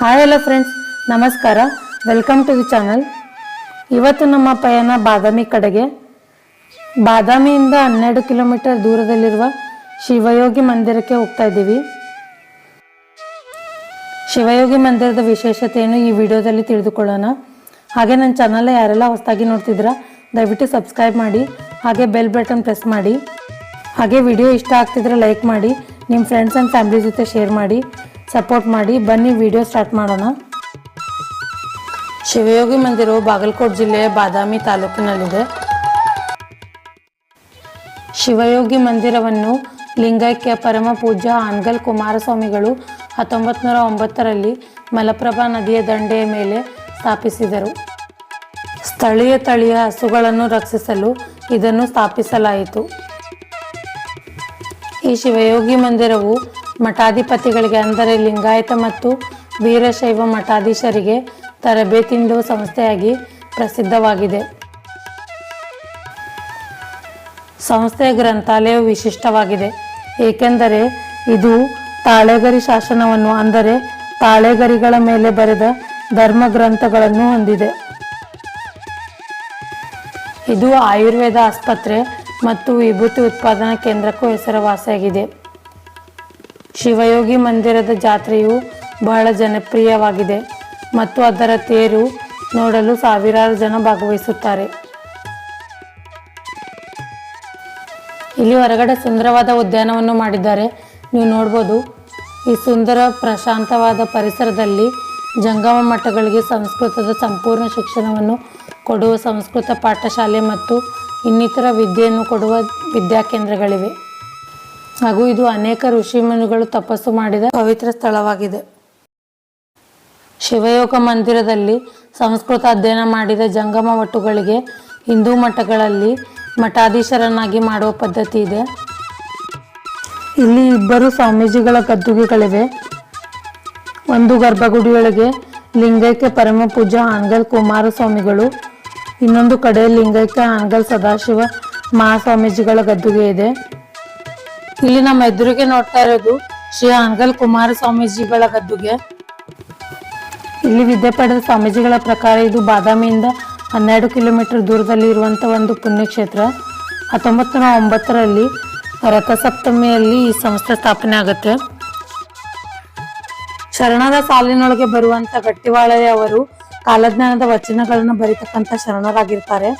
Hi ಎಲ್ಲ friends ನಮಸ್ಕಾರ. Welcome to the channel ಇವತ್ತು ನಮ್ಮ ಪಯಣ ಬಾದಾಮಿ ಕಡೆಗೆ. ಬಾದಾಮಿಯಿಂದ ಹನ್ನೆರಡು ಕಿಲೋಮೀಟರ್ ದೂರದಲ್ಲಿರುವ ಶಿವಯೋಗಿ ಮಂದಿರಕ್ಕೆ ಹೋಗ್ತಾ ಇದ್ದೀವಿ. ಶಿವಯೋಗಿ ಮಂದಿರದ ವಿಶೇಷತೆಯನ್ನು ಈ ವಿಡಿಯೋದಲ್ಲಿ ತಿಳಿದುಕೊಳ್ಳೋಣ. ಹಾಗೆ ನನ್ನ ಚಾನಲ್ ಯಾರೆಲ್ಲ ಹೊಸದಾಗಿ ನೋಡ್ತಿದ್ರ ದಯವಿಟ್ಟು ಸಬ್ಸ್ಕ್ರೈಬ್ ಮಾಡಿ, ಹಾಗೆ ಬೆಲ್ ಬಟನ್ ಪ್ರೆಸ್ ಮಾಡಿ. ಹಾಗೆ ವಿಡಿಯೋ ಇಷ್ಟ ಆಗ್ತಿದ್ರೆ ಲೈಕ್ ಮಾಡಿ ನಿಮ್ಮ ಫ್ರೆಂಡ್ಸ್ ಆ್ಯಂಡ್ ಫ್ಯಾಮಿಲಿ ಜೊತೆ ಶೇರ್ ಮಾಡಿ. ಸಪೋರ್ಟ್ ಮಾಡಿ. ಬನ್ನಿ, ವಿಡಿಯೋ ಸ್ಟಾರ್ಟ್ ಮಾಡೋಣ. ಶಿವಯೋಗಿ ಮಂದಿರವು ಬಾಗಲಕೋಟೆ ಜಿಲ್ಲೆಯ ಬಾದಾಮಿ ತಾಲೂಕಿನಲ್ಲಿದೆ. ಶಿವಯೋಗಿ ಮಂದಿರವನ್ನು ಲಿಂಗೈಕ್ಯ ಪರಮ ಪೂಜ್ಯ ಆನ್ಗಲ್ ಕುಮಾರಸ್ವಾಮಿಗಳು ಹತ್ತೊಂಬತ್ತು ನೂರ ಒಂಬತ್ತರಲ್ಲಿ ಮಲಪ್ರಭಾ ನದಿಯ ದಂಡೆಯ ಮೇಲೆ ಸ್ಥಾಪಿಸಿದರು. ಸ್ಥಳೀಯ ತಳಿಯ ಹಸುಗಳನ್ನು ರಕ್ಷಿಸಲು ಇದನ್ನು ಸ್ಥಾಪಿಸಲಾಯಿತು. ಈ ಶಿವಯೋಗಿ ಮಂದಿರವು ಮಠಾಧಿಪತಿಗಳಿಗೆ ಅಂದರೆ ಲಿಂಗಾಯತ ಮತ್ತು ವೀರಶೈವ ಮಠಾಧೀಶರಿಗೆ ತರಬೇತಿ ನೀಡುವ ಸಂಸ್ಥೆಯಾಗಿ ಪ್ರಸಿದ್ಧವಾಗಿದೆ. ಸಂಸ್ಥೆಯ ಗ್ರಂಥಾಲಯವು ವಿಶಿಷ್ಟವಾಗಿದೆ. ಏಕೆಂದರೆ ಇದು ತಾಳೆಗರಿ ಶಾಸನವನ್ನು ಅಂದರೆ ತಾಳೆಗರಿಗಳ ಮೇಲೆ ಬರೆದ ಧರ್ಮ ಗ್ರಂಥಗಳನ್ನು ಹೊಂದಿದೆ. ಇದು ಆಯುರ್ವೇದ ಆಸ್ಪತ್ರೆ ಮತ್ತು ವಿಭೂತಿ ಉತ್ಪಾದನಾ ಕೇಂದ್ರಕ್ಕೂ ಹೆಸರುವಾಸಿಯಾಗಿದೆ. ಶಿವಯೋಗಿ ಮಂದಿರದ ಜಾತ್ರೆಯು ಬಹಳ ಜನಪ್ರಿಯವಾಗಿದೆ ಮತ್ತು ಅದರ ತೇರು ನೋಡಲು ಸಾವಿರಾರು ಜನ ಭಾಗವಹಿಸುತ್ತಾರೆ. ಇಲ್ಲಿ ಹೊರಗಡೆ ಸುಂದರವಾದ ಉದ್ಯಾನವನ್ನು ಮಾಡಿದ್ದಾರೆ. ನೀವು ನೋಡ್ಬೋದು, ಈ ಸುಂದರ ಪ್ರಶಾಂತವಾದ ಪರಿಸರದಲ್ಲಿ ಜಂಗಮ ಮಠಗಳಿಗೆ ಸಂಸ್ಕೃತದ ಸಂಪೂರ್ಣ ಶಿಕ್ಷಣವನ್ನು ಕೊಡುವ ಸಂಸ್ಕೃತ ಪಾಠಶಾಲೆ ಮತ್ತು ಇನ್ನಿತರ ವಿದ್ಯೆಯನ್ನು ಕೊಡುವ ವಿದ್ಯಾಕೇಂದ್ರಗಳಿವೆ. ಹಾಗೂ ಇದು ಅನೇಕ ಋಷಿಮುನಿಗಳು ತಪಸ್ಸು ಮಾಡಿದ ಪವಿತ್ರ ಸ್ಥಳವಾಗಿದೆ. ಶಿವಯೋಗ ಮಂದಿರದಲ್ಲಿ ಸಂಸ್ಕೃತ ಅಧ್ಯಯನ ಮಾಡಿದ ಜಂಗಮ ಒಟ್ಟುಗಳಿಗೆ ಹಿಂದೂ ಮಠಗಳಲ್ಲಿ ಮಠಾಧೀಶರನ್ನಾಗಿ ಮಾಡುವ ಪದ್ಧತಿ ಇದೆ. ಇಲ್ಲಿ ಇಬ್ಬರು ಸ್ವಾಮೀಜಿಗಳ ಗದ್ದುಗೆಗಳಿವೆ ಒಂದು ಗರ್ಭಗುಡಿಯೊಳಗೆ ಲಿಂಗೈಕ್ಯ ಪರಮ ಹಾನ್ಗಲ್ ಕುಮಾರಸ್ವಾಮಿಗಳು, ಇನ್ನೊಂದು ಕಡೆ ಲಿಂಗೈಕ್ಯ ಹಾನ್ಗಲ್ ಸದಾಶಿವ ಮಹಾಸ್ವಾಮೀಜಿಗಳ ಗದ್ದುಗೆ ಇದೆ. ಇಲ್ಲಿ ನಮ್ಮ ಎದುರಿಗೆ ನೋಡ್ತಾ ಇರೋದು ಶ್ರೀ ಅನಗಲ್ ಕುಮಾರ ಸ್ವಾಮೀಜಿಗಳ ಗದ್ದುಗೆ. ಇಲ್ಲಿ ವಿದ್ಯೆ ಪಡೆದ ಸ್ವಾಮೀಜಿಗಳ ಪ್ರಕಾರ ಇದು ಬಾದಾಮಿಯಿಂದ ಹನ್ನೆರಡು ಕಿಲೋಮೀಟರ್ ದೂರದಲ್ಲಿ ಇರುವಂಥ ಒಂದು ಪುಣ್ಯಕ್ಷೇತ್ರ. ಹತ್ತೊಂಬತ್ತು ನೂರ ಒಂಬತ್ತರಲ್ಲಿ ರಥಸಪ್ತಮಿಯಲ್ಲಿ ಈ ಸಂಸ್ಥೆ ಸ್ಥಾಪನೆ ಆಗುತ್ತೆ. ಶರಣರ ಸಾಲಿನೊಳಗೆ ಬರುವಂತ ಗಟ್ಟಿವಾಳಯ್ಯ ಅವರು ಕಾಲಜ್ಞಾನದ ವಚನಗಳನ್ನು ಬರೀತಕ್ಕಂಥ ಶರಣರಾಗಿರ್ತಾರೆ.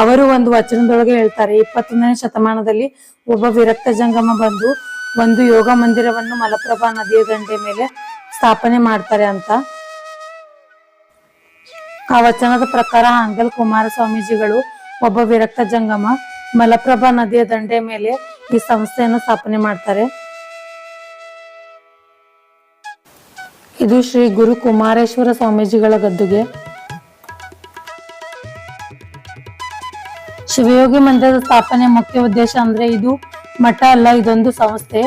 ಅವರು ಒಂದು ವಚನದೊಳಗೆ ಹೇಳ್ತಾರೆ, ಇಪ್ಪತ್ತೊಂದನೇ ಶತಮಾನದಲ್ಲಿ ಒಬ್ಬ ವಿರಕ್ತ ಜಂಗಮ ಬಂದು ಒಂದು ಯೋಗ ಮಂದಿರವನ್ನು ಮಲಪ್ರಭಾ ನದಿಯ ದಂಡೆ ಮೇಲೆ ಸ್ಥಾಪನೆ ಮಾಡ್ತಾರೆ ಅಂತ. ಆ ವಚನದ ಪ್ರಕಾರ ಅಂಗಲ್ ಕುಮಾರ ಸ್ವಾಮೀಜಿಗಳು ಒಬ್ಬ ವಿರಕ್ತ ಜಂಗಮ ಮಲಪ್ರಭಾ ನದಿಯ ದಂಡೆ ಮೇಲೆ ಈ ಸಂಸ್ಥೆಯನ್ನು ಸ್ಥಾಪನೆ ಮಾಡ್ತಾರೆ. ಇದು ಶ್ರೀ ಗುರು ಕುಮಾರೇಶ್ವರ ಸ್ವಾಮೀಜಿಗಳ ಗದ್ದುಗೆ. ಶಿವಯೋಗಿ ಮಂದಿರದ ಸ್ಥಾಪನೆ ಮುಖ್ಯ ಉದ್ದೇಶ ಅಂದ್ರೆ ಇದು ಮಠ ಅಲ್ಲ, ಇದೊಂದು ಸಂಸ್ಥೆ.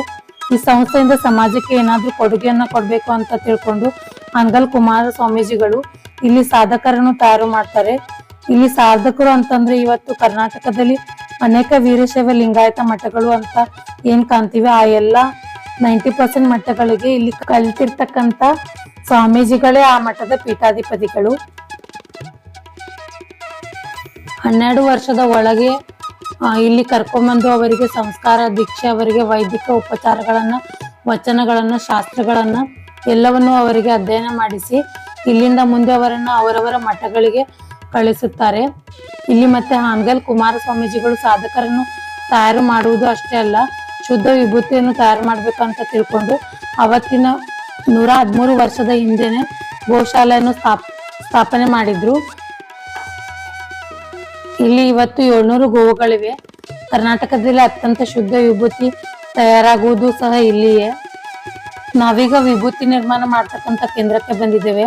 ಈ ಸಂಸ್ಥೆಯಿಂದ ಸಮಾಜಕ್ಕೆ ಏನಾದ್ರೂ ಕೊಡುಗೆಯನ್ನ ಕೊಡ್ಬೇಕು ಅಂತ ತಿಳ್ಕೊಂಡು ಅಂಗಲ್ ಕುಮಾರ ಸ್ವಾಮೀಜಿಗಳು ಇಲ್ಲಿ ಸಾಧಕರನ್ನು ತಯಾರು ಮಾಡ್ತಾರೆ. ಇಲ್ಲಿ ಸಾಧಕರು ಅಂತಂದ್ರೆ ಇವತ್ತು ಕರ್ನಾಟಕದಲ್ಲಿ ಅನೇಕ ವೀರಶೈವ ಲಿಂಗಾಯತ ಮಠಗಳು ಅಂತ ಏನ್ ಕಾಣ್ತೀವಿ, ಆ ಎಲ್ಲ ನೈಂಟಿ ಪರ್ಸೆಂಟ್ ಮಠಗಳಿಗೆ ಇಲ್ಲಿ ಕಲಿತಿರ್ತಕ್ಕಂತ ಸ್ವಾಮೀಜಿಗಳೇ ಆ ಮಠದ ಪೀಠಾಧಿಪತಿಗಳು. ಹನ್ನೆರಡು ವರ್ಷದ ಒಳಗೆ ಇಲ್ಲಿ ಕರ್ಕೊಂಬಂದು ಅವರಿಗೆ ಸಂಸ್ಕಾರ, ದೀಕ್ಷೆ, ಅವರಿಗೆ ವೈದಿಕ ಉಪಚಾರಗಳನ್ನು, ವಚನಗಳನ್ನು, ಶಾಸ್ತ್ರಗಳನ್ನು ಎಲ್ಲವನ್ನು ಅವರಿಗೆ ಅಧ್ಯಯನ ಮಾಡಿಸಿ, ಇಲ್ಲಿಂದ ಮುಂದೆ ಅವರನ್ನು ಅವರವರ ಮಠಗಳಿಗೆ ಕಳಿಸುತ್ತಾರೆ. ಇಲ್ಲಿ ಮತ್ತೆ ಹಾನ್ಗಲ್ ಕುಮಾರಸ್ವಾಮೀಜಿಗಳು ಸಾಧಕರನ್ನು ತಯಾರು ಮಾಡುವುದು ಅಷ್ಟೇ ಅಲ್ಲ, ಶುದ್ಧ ವಿಭೂತಿಯನ್ನು ತಯಾರು ಮಾಡಬೇಕಂತ ತಿಳ್ಕೊಂಡು ಅವತ್ತಿನ ನೂರ ಹದಿಮೂರು ವರ್ಷದ ಹಿಂದೆನೆ ಗೋಶಾಲೆಯನ್ನು ಸ್ಥಾಪ್, ಸ್ಥಾಪನೆ ಮಾಡಿದ್ರು. ಇಲ್ಲಿ ಇವತ್ತು ಏಳ್ನೂರು ಗೋವುಗಳಿವೆ. ಕರ್ನಾಟಕದಲ್ಲಿ ಅತ್ಯಂತ ಶುದ್ಧ ವಿಭೂತಿ ತಯಾರಾಗುವುದು ಸಹ ಇಲ್ಲಿಯೇ. ನಾವೀಗ ವಿಭೂತಿ ನಿರ್ಮಾಣ ಮಾಡ್ತಕ್ಕಂಥ ಕೇಂದ್ರಕ್ಕೆ ಬಂದಿದ್ದೇವೆ.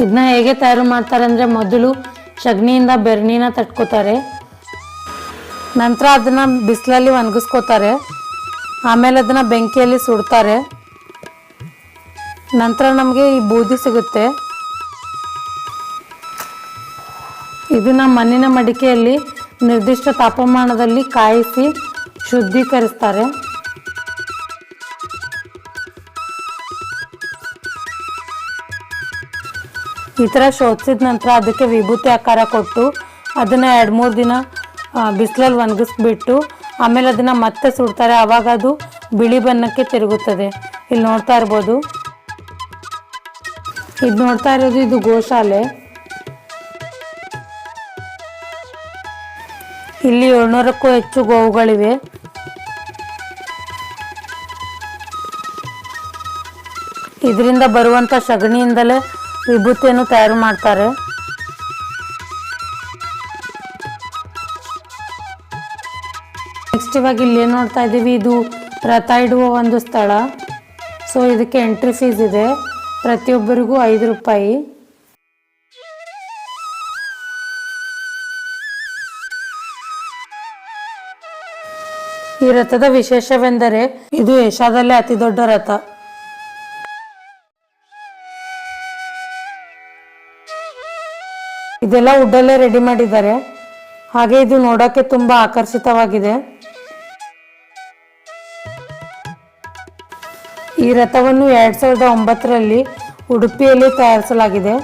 ಇದನ್ನ ಹೇಗೆ ತಯಾರು ಮಾಡ್ತಾರೆ ಅಂದ್ರೆ ಮೊದಲು ಸಗಣಿಯಿಂದ ಬೆರಣಿನ ತಟ್ಕೋತಾರೆ. ನಂತರ ಅದನ್ನ ಬಿಸಿಲಲ್ಲಿ ಒಣಗಿಸ್ಕೋತಾರೆ. ಆಮೇಲೆ ಅದನ್ನ ಬೆಂಕಿಯಲ್ಲಿ ಸುಡ್ತಾರೆ. ನಂತರ ನಮಗೆ ಈ ಬೂದಿ ಸಿಗುತ್ತೆ. ಇದನ್ನು ಮಣ್ಣಿನ ಮಡಿಕೆಯಲ್ಲಿ ನಿರ್ದಿಷ್ಟ ತಾಪಮಾನದಲ್ಲಿ ಕಾಯಿಸಿ ಶುದ್ಧೀಕರಿಸ್ತಾರೆ. ಈ ಥರ ಶೋಧಿಸಿದ ನಂತರ ಅದಕ್ಕೆ ವಿಭೂತಿ ಆಕಾರ ಕೊಟ್ಟು ಅದನ್ನ ಎರಡು ಮೂರು ದಿನ ಬಿಸಿಲಲ್ಲಿ ಒಣಗಿಸ್ಬಿಟ್ಟು ಆಮೇಲೆ ಅದನ್ನ ಮತ್ತೆ ಸುಡ್ತಾರೆ. ಆವಾಗ ಅದು ಬಿಳಿ ಬಣ್ಣಕ್ಕೆ ತಿರುಗುತ್ತದೆ. ಇಲ್ಲಿ ನೋಡ್ತಾ ಇರ್ಬೋದು. ಇದು ನೋಡ್ತಾ ಇರೋದು ಇದು ಗೋಶಾಲೆ. ಇಲ್ಲಿ ಏಳ್ನೂರಕ್ಕೂ ಹೆಚ್ಚು ಗೋವುಗಳಿವೆ. ಇದರಿಂದ ಬರುವಂತ ಸಗಣಿಯಿಂದಲೇ ವಿಭೂತಿಯನ್ನು ತಯಾರು ಮಾಡ್ತಾರೆ. ನೆಕ್ಸ್ಟ್ ಇವಾಗ ಇಲ್ಲಿ ಏನು ನೋಡ್ತಾ ಇದ್ದೀವಿ? ಇದು ರಥ ಇಡುವ ಒಂದು ಸ್ಥಳ. ಸೊ ಇದಕ್ಕೆ ಎಂಟ್ರಿ ಫೀಸ್ ಇದೆ. ಪ್ರತಿಯೊಬ್ಬರಿಗೂ ಐದು ರೂಪಾಯಿ. ಈ ರಥದ ವಿಶೇಷವೆಂದರೆ ಇದು ಏಷ್ಯಾದಲ್ಲೇ ಅತಿ ದೊಡ್ಡ ರಥ. ಇದೆಲ್ಲ ವುಡ್ಡಲ್ಲೇ ರೆಡಿ ಮಾಡಿದ್ದಾರೆ. ಹಾಗೆ ಇದು ನೋಡೋಕೆ ತುಂಬಾ ಆಕರ್ಷಿತವಾಗಿದೆ. ಈ ರಥವನ್ನು ಎರಡ್ ಸಾವಿರದ ಒಂಬತ್ತರಲ್ಲಿ ಉಡುಪಿಯಲ್ಲಿ ತಯಾರಿಸಲಾಗಿದೆ.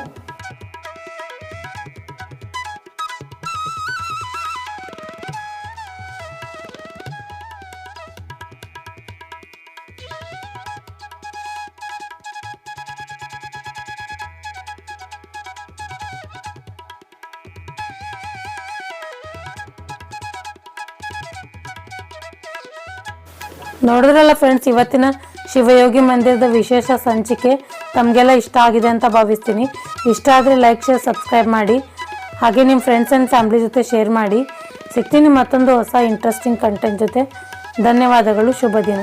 ನೋಡಿದ್ರಲ್ಲ ಫ್ರೆಂಡ್ಸ್ ಇವತ್ತಿನ ಶಿವಯೋಗಿ ಮಂದಿರದ ವಿಶೇಷ ಸಂಚಿಕೆ ತಮಗೆಲ್ಲ ಇಷ್ಟ ಆಗಿದೆ ಅಂತ ಭಾವಿಸ್ತೀನಿ. ಇಷ್ಟ ಆದರೆ ಲೈಕ್ ಶೇರ್ ಸಬ್ಸ್ಕ್ರೈಬ್ ಮಾಡಿ. ಹಾಗೆ ನಿಮ್ಮ friends and family share share ಮಾಡಿ. ಸಿಗ್ತೀನಿ ಮತ್ತೊಂದು ಹೊಸ ಇಂಟ್ರೆಸ್ಟಿಂಗ್ ಕಂಟೆಂಟ್ ಜೊತೆ. ಧನ್ಯವಾದಗಳು, ಶುಭ ದಿನ.